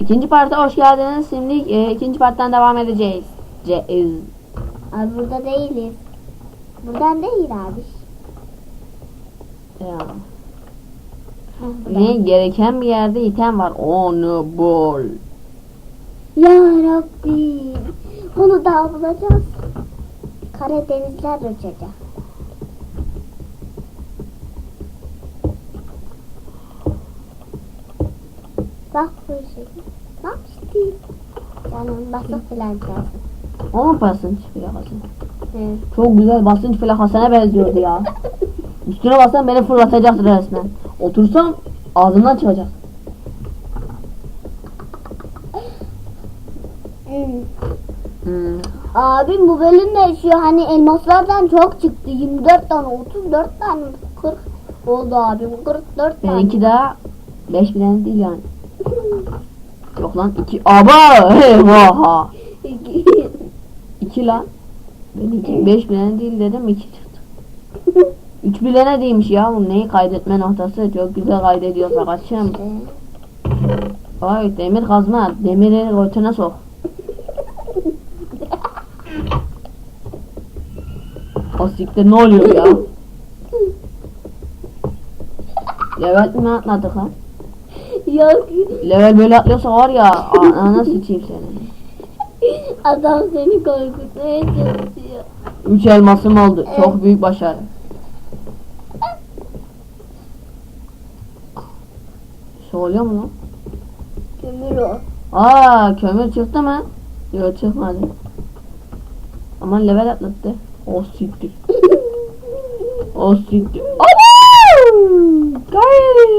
İkinci parta hoş geldiniz. Şimdi e, ikinci parttan devam edeceğiz. Ceyiz. Abi burada değiliz. Buradan değil abi. Ya. Ne gereken bir yerde item var. Onu bul. Ya Rabbi. Bunu daha bulacağız. Karadenizler uçacak. Bak bu şey. Bak işte. Canım basık filan çalsın. Onun basınç plakası. Evet. Çok güzel basınç plakasına benziyordu ya. Üstüne bassam beni fırlatacaktı resmen. Otursam ağzımdan çıkacak. Hmm. Hmm. Abim bu bölümde şu hani elmaslardan çok çıktı. 24 tane, 34 tane, 40 oldu abim. 44 tane. Benimki daha 5 bilen değil yani. Yok lan 2. Aba! Eyvah! 2 lan. Benimki 5 bilen değil dedim 2 çıktı. 3 bilene değilmiş ya bu neyi kaydetme noktası çok güzel kaydediyor fakatçım. Ay demir kazma demiri götüne sok. O siktir ne oluyor ya? Level mi atladık lan? Yok Level böyle atlıyorsa var ya anana sıçayım seni. adam seni korkutmaya çalışıyor. 3 elmasım oldu. Çok büyük başarı. Şey oluyor mu lan? Kömür o. Aa kömür çıktı mı? Yok çıkmadı. Ama level atlattı. O siktir. O siktir.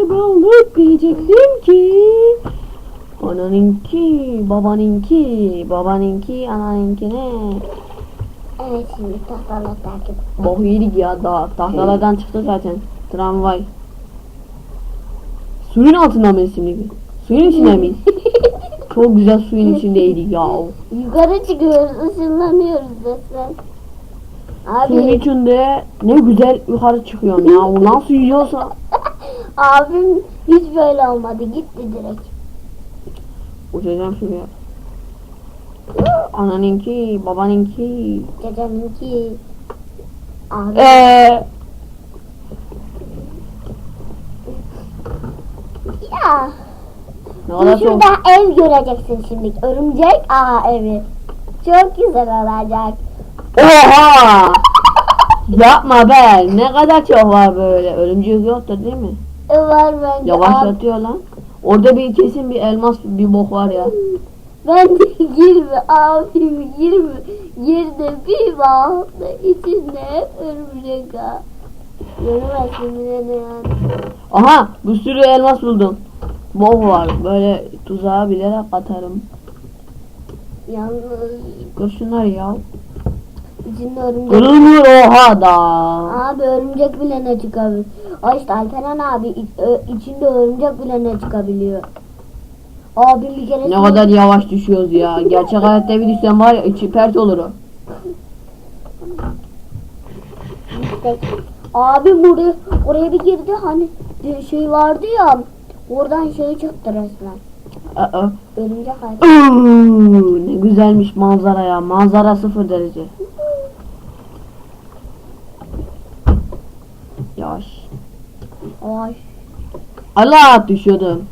Kaybolduk diyecektim ki. Ananınki, babanınki, babanınki, ananınki ne? Evet şimdi tahtalar takip. Bok yedik ya daha. Tahtalardan çıktı zaten. Tramvay. Suyun altında mıyız şimdi? Suyun içinde miyiz? Çok güzel suyun içindeydik ya. Yukarı çıkıyoruz, ışınlanıyoruz resmen. Suyun Abi, içinde ne güzel yukarı çıkıyorum ya. O nasıl yiyorsa. Abim hiç böyle olmadı. Gitti direkt. Uçacağım şuraya. Ananınki, babanınki. Geceninki. Abi, Eee. ya. Ne kadar çok. Şurada ev göreceksin şimdi. Örümcek ağa evi. Çok güzel olacak. Oha! Yapma be. Ne kadar çok var böyle. Örümcek yoktur değil mi? E var bence. Yavaşlatıyor lan. Orada bir kesin bir elmas bir bok var ya. ben de girme abim girme. Girdi bir baktı içinde örümcek bile ne yani. Aha bir sürü elmas buldum. Bok var. Böyle tuzağa bilerek atarım. Yalnız Kır şunları ya. içinde örümcek. Kırılmıyor oha da. Abi örümcek bile ne çıkabilir? Ay işte Alperen abi içinde örümcek bile ne çıkabiliyor. Abi bir kere Ne kadar yavaş düşüyoruz ya. Gerçek hayatta bir düşsem var ya içi pert olur o. Abi buraya oraya bir girdi hani bir şey vardı ya oradan şey çıktı resmen. Aa. Örümcek ne güzelmiş manzara ya. Manzara sıfır derece. Yavaş. Ay. Allah düşüyordum.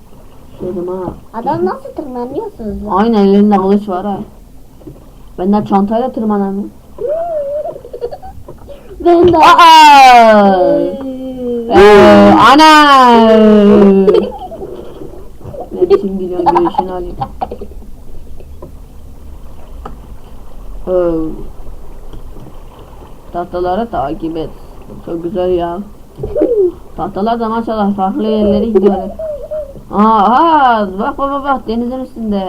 Düşüyordum ha. Adam nasıl tırmanıyorsunuz lan? Aynen elinde kılıç var ha. Benden çantayla tırmanamıyorum. Ben de. Aa! Ee, ana! ne biçim gülüyorsun görüşünü alayım. Oo. Tahtaları takip et. Çok güzel ya. Tahtalar da maşallah farklı yerlere gidiyor. Aha, bak bak bak denizin üstünde.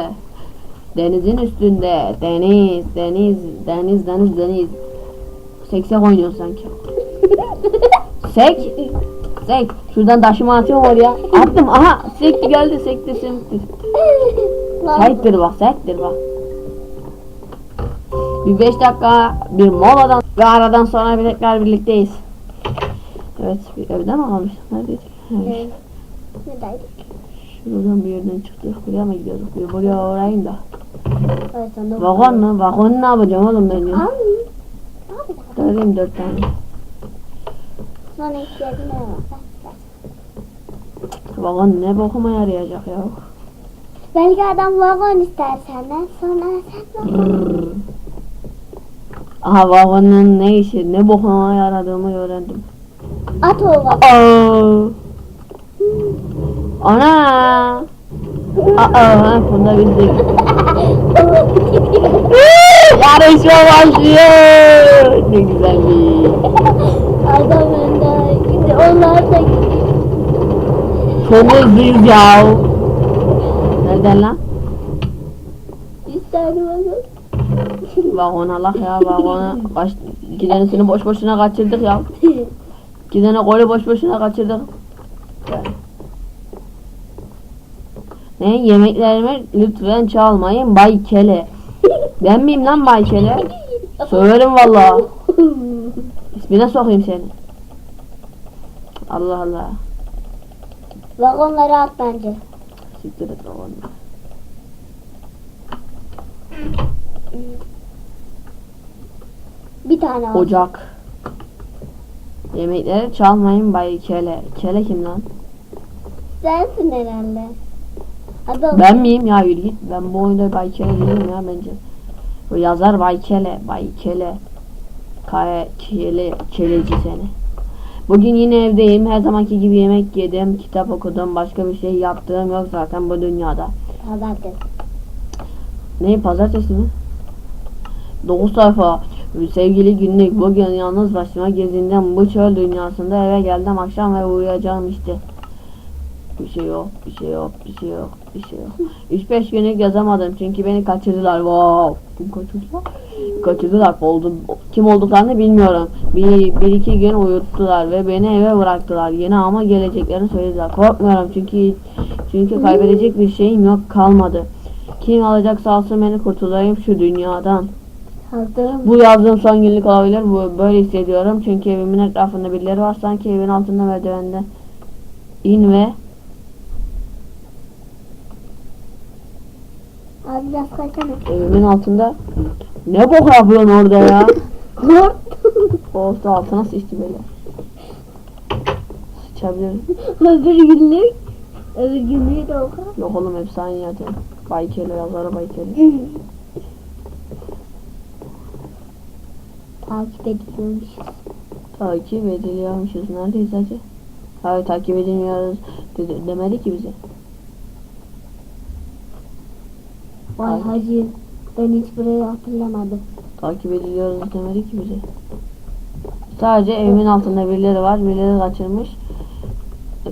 Denizin üstünde. Deniz, deniz, deniz, deniz, deniz. Seksek oynuyor sanki. Sek. Sek. Şuradan taşıma atıyorum oraya. Attım. Aha. Sekti geldi. Sekti sekti. Sektir bak. Sektir bak. Bir beş dakika bir moladan ve aradan sonra bir tekrar birlikteyiz. Evet. Bir evde mi kalmıştık? Neredeydik? Evet. Ne- Neredeydik? Buradan bir yerden çıktık. Buraya mı gidiyoruz? Bir buraya uğrayayım da. Evet. Vagon mu? Vagon ne yapacağım oğlum ben ya? Al. Darayım dört tane. Sonra var? Vagon ne bokuma yarayacak ya? Belki adam vagon ister senden sonra sen vagon. Aha vagonun ne işi, ne bokuma yaradığımı öğrendim. At o vagon. Aa! Ana! Aa, bunda biz de Yarışma başlıyor. Ne güzel bir. Adam önde. Şimdi onlar da. Çok hızlıyız ya. Nereden lan? Bir tane vagon. Vagon Allah ya vagona. Kaç, iki tanesini boş boşuna kaçırdık ya. İki tane golü boş boşuna kaçırdık. Ne yemeklerimi lütfen çalmayın Bay Kele. Ben miyim lan Bay Kele? Söylerim valla. İsmine sokayım seni. Allah Allah. Vagonları at bence. Siktir et vagonla. Bir tane al. Ocak. Yemekleri çalmayın Bay Kele. Kele kim lan? Sensin herhalde. Adam. Ben miyim ya yürü git. Ben bu oyunda Bay Kele değilim ya bence. O yazar Bay Kele. Bay Kele. Kaya Kele. Keleci seni. Bugün yine evdeyim. Her zamanki gibi yemek yedim. Kitap okudum. Başka bir şey yaptığım yok zaten bu dünyada. Pazartesi. Ne pazartesi mi? 9 sayfa. Sevgili günlük bugün yalnız başıma gezindim bu çöl dünyasında eve geldim akşam ve uyuyacağım işte. Bir şey yok, bir şey yok, bir şey yok, bir şey yok. 3-5 günlük yazamadım çünkü beni kaçırdılar. Wow. Kim kaçırdılar? Kaçırdılar. Oldu, kim olduklarını bilmiyorum. Bir, bir iki gün uyuttular ve beni eve bıraktılar. Yine ama geleceklerini söylediler. Korkmuyorum çünkü çünkü kaybedecek bir şeyim yok kalmadı. Kim alacaksa alsın beni kurtulayım şu dünyadan. Hazırım. Bu yazdığım son günlük olabilir. Bu böyle hissediyorum. Çünkü evimin etrafında birileri var. Sanki evin altında merdivende. İn ve Abi biraz kaçsana. evimin altında. Ne bok yapıyorsun orada ya? Korktum. Olsa altına sıçtı böyle. Sıçabilirim. Öbür günlük. Öbür günlüğü de oku. Yok oğlum hepsi aynı zaten. Baykeli yazarı Baykeli. Takip ediyormuşuz. Takip ediliyormuşuz. Neredeyiz hacı? Hayır takip edilmiyoruz. Dedi, demedi ki bize. Vay Ay. hacı. Ben hiç burayı hatırlamadım. Takip ediliyoruz demedi ki bize. Sadece evimin altında birileri var. Birileri kaçırmış.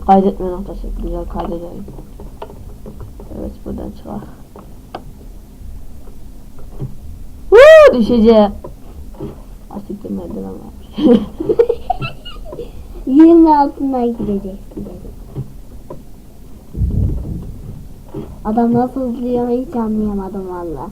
Kaydetme noktası. Güzel kaydedelim. Evet buradan çıkar. Woo, düşeceğim. Asiktir merdiven varmış. Yerin altından gireceksin dedi. Adam nasıl hızlıyor hiç anlayamadım valla.